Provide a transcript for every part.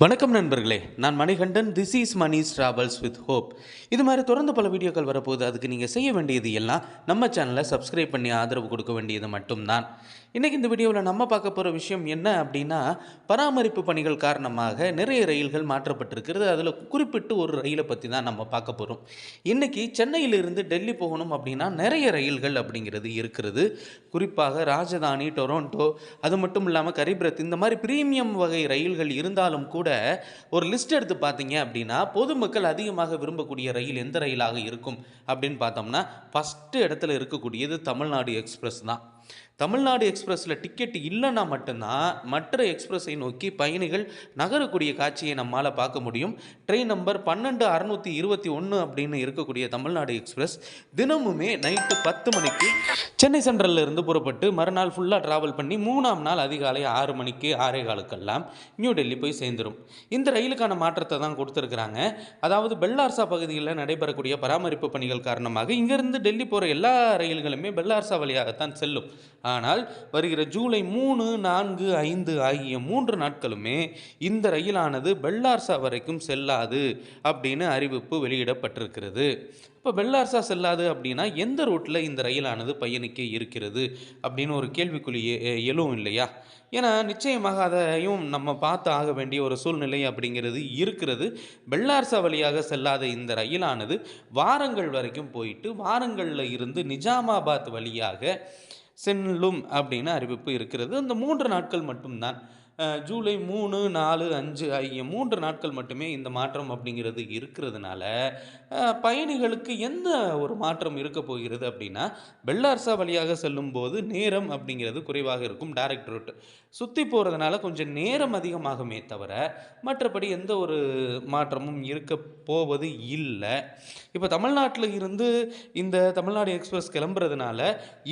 வணக்கம் நண்பர்களே நான் Manikandan this is Mani's travels with hope இது மாதிரி தொடர்ந்து பல வீடியோக்கள் வரப்போகுது அதுக்கு நீங்கள் செய்ய வேண்டியது எல்லாம் நம்ம சேனலை சப்ஸ்கிரைப் பண்ணி ஆதரவு கொடுக்க வேண்டியது மட்டும்தான். இன்றைக்கி இந்த வீடியோவில் நம்ம பார்க்க போகிற விஷயம் என்ன அப்படின்னா பராமரிப்பு பணிகள் காரணமாக நிறைய ரயில்கள் மாற்றப்பட்டிருக்கிறது. அதில் குறிப்பிட்டு ஒரு ரயிலை பற்றி தான் நம்ம பார்க்க போகிறோம் இன்றைக்கி சென்னையிலிருந்து டெல்லி போகணும் அப்படின்னா நிறைய ரயில்கள் அப்படிங்கிறது இருக்கிறது. குறிப்பாக ராஜதானி டொரண்டோ அது மட்டும் இல்லாமல் கரிபிரத் இந்த மாதிரி பிரீமியம் வகை ரயில்கள் இருந்தாலும் கூட ஒரு லிஸ்ட் எடுத்து பார்த்தீங்க அப்படின்னா பொதுமக்கள் அதிகமாக விரும்பக்கூடிய ரயில் எந்த ரயிலாக இருக்கும் அப்படின்னு பார்த்தோம்னா ஃபஸ்ட்டு இடத்துல இருக்கக்கூடியது தமிழ்நாடு எக்ஸ்பிரஸ் தான். தமிழ்நாடு எக்ஸ்பிரஸில் டிக்கெட் இல்லைன்னா மட்டும்தான் மற்ற எக்ஸ்பிரஸை நோக்கி பயணிகள் நகரக்கூடிய காட்சியை நம்மால் பார்க்க முடியும். ட்ரெயின் நம்பர் பன்னெண்டு அறநூற்றி இருபத்தி ஒன்று அப்படின்னு இருக்கக்கூடிய தமிழ்நாடு எக்ஸ்பிரஸ் தினமுமே நைட்டு பத்து மணிக்கு சென்னை சென்ட்ரலில் இருந்து புறப்பட்டு மறுநாள் ஃபுல்லாக ட்ராவல் பண்ணி மூணாம் நாள் அதிகாலை ஆறு மணிக்கு ஆறே காலுக்கெல்லாம் நியூ டெல்லி போய் சேர்ந்துடும் இந்த ரயிலுக்கான மாற்றத்தை தான் கொடுத்துருக்குறாங்க. அதாவது பெல்லார்சா பகுதியில் நடைபெறக்கூடிய பராமரிப்பு பணிகள் காரணமாக இங்கேருந்து டெல்லி போகிற எல்லா ரயில்களுமே பெல்லார்சா வழியாகத்தான் செல்லும். ஆனால் வருகிற ஜூலை மூணு நான்கு ஐந்து ஆகிய மூன்று நாட்களுமே இந்த ரயிலானது பெல்லார்சா வரைக்கும் செல்லாது அப்படின்னு அறிவிப்பு வெளியிடப்பட்டிருக்கிறது. இப்போ பெல்லார்சா செல்லாது அப்படின்னா எந்த ரூட்டில் இந்த ரயிலானது பயணிக்க இருக்கிறது அப்படின்னு ஒரு கேள்விக்குறி எ- எழும் இல்லையா? ஏன்னா நிச்சயமாக அதையும் நம்ம பார்த்து ஆக வேண்டிய ஒரு சூழ்நிலை அப்படிங்கிறது இருக்கிறது. பெல்லார்சா வழியாக செல்லாத இந்த ரயிலானது வாரங்கள் வரைக்கும் போயிட்டு வாரங்களில் இருந்து நிஜாமாபாத் வழியாக செல்லும் அப்படின்னு அறிவிப்பு இருக்கிறது. அந்த மூன்று நாட்கள் மட்டும்தான். ஜூலை மூணு நாலு அஞ்சு ஆகிய மூன்று நாட்கள் மட்டுமே இந்த மாற்றம் அப்படிங்கிறது இருக்கிறதுனால பயணிகளுக்கு எந்த ஒரு மாற்றம் இருக்க போகிறது அப்படின்னா பெல்லார்சா வழியாக செல்லும்போது நேரம் அப்படிங்கிறது குறைவாக இருக்கும் டைரக்ட் ரூட் சுற்றி போகிறதுனால கொஞ்சம் நேரம் அதிகமாகுமே தவிர மற்றபடி எந்த ஒரு மாற்றமும் இருக்க போவது இல்லை. இப்போ தமிழ்நாட்டில் இருந்து இந்த தமிழ்நாடு எக்ஸ்பிரஸ் கிளம்புறதுனால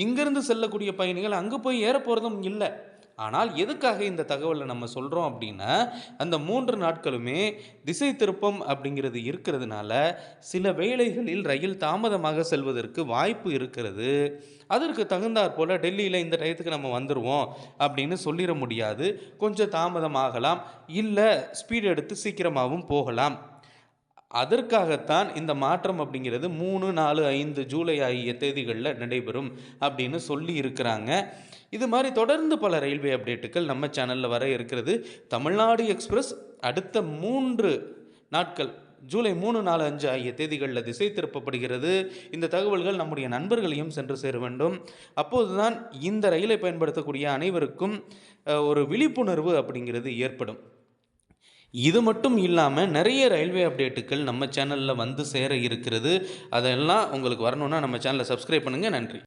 இங்கேருந்து செல்லக்கூடிய பயணிகள் அங்கே போய் ஏற போகிறதும் இல்லை. ஆனால் எதுக்காக இந்த தகவலை நம்ம சொல்கிறோம் அப்படின்னா அந்த மூன்று நாட்களுமே திசை திருப்பம் அப்படிங்கிறது இருக்கிறதுனால சில வேளைகளில் ரயில் தாமதமாக செல்வதற்கு வாய்ப்பு இருக்கிறது. அதற்கு தகுந்தாற் போல் டெல்லியில் இந்த டயத்துக்கு நம்ம வந்துடுவோம் அப்படின்னு சொல்லிட முடியாது. கொஞ்சம் தாமதமாகலாம் இல்லை ஸ்பீடு எடுத்து சீக்கிரமாகவும் போகலாம். அதற்காகத்தான் இந்த மாற்றம் அப்படிங்கிறது மூணு நாலு ஐந்து ஜூலை ஆகிய தேதிகளில் நடைபெறும் அப்படின்னு சொல்லி இருக்கிறாங்க. இது மாதிரி தொடர்ந்து பல ரயில்வே அப்டேட்டுகள் நம்ம சேனலில் வர இருக்கிறது. தமிழ்நாடு எக்ஸ்பிரஸ் அடுத்த மூன்று நாட்கள் ஜூலை மூணு நாலு அஞ்சு ஆகிய தேதிகளில் திசை திருப்பப்படுகிறது. இந்த தகவல்கள் நம்முடைய நண்பர்களையும் சென்று சேர வேண்டும். அப்போதுதான் இந்த ரயிலை பயன்படுத்தக்கூடிய அனைவருக்கும் ஒரு விழிப்புணர்வு அப்படிங்கிறது ஏற்படும். இது மட்டும் இல்லாமல் நிறைய ரயில்வே அப்டேட்டுகள் நம்ம சேனலில் வந்து சேர இருக்கிறது. அதெல்லாம் உங்களுக்கு வரணுன்னா நம்ம சேனலை சப்ஸ்கிரைப் பண்ணுங்கள் நன்றி.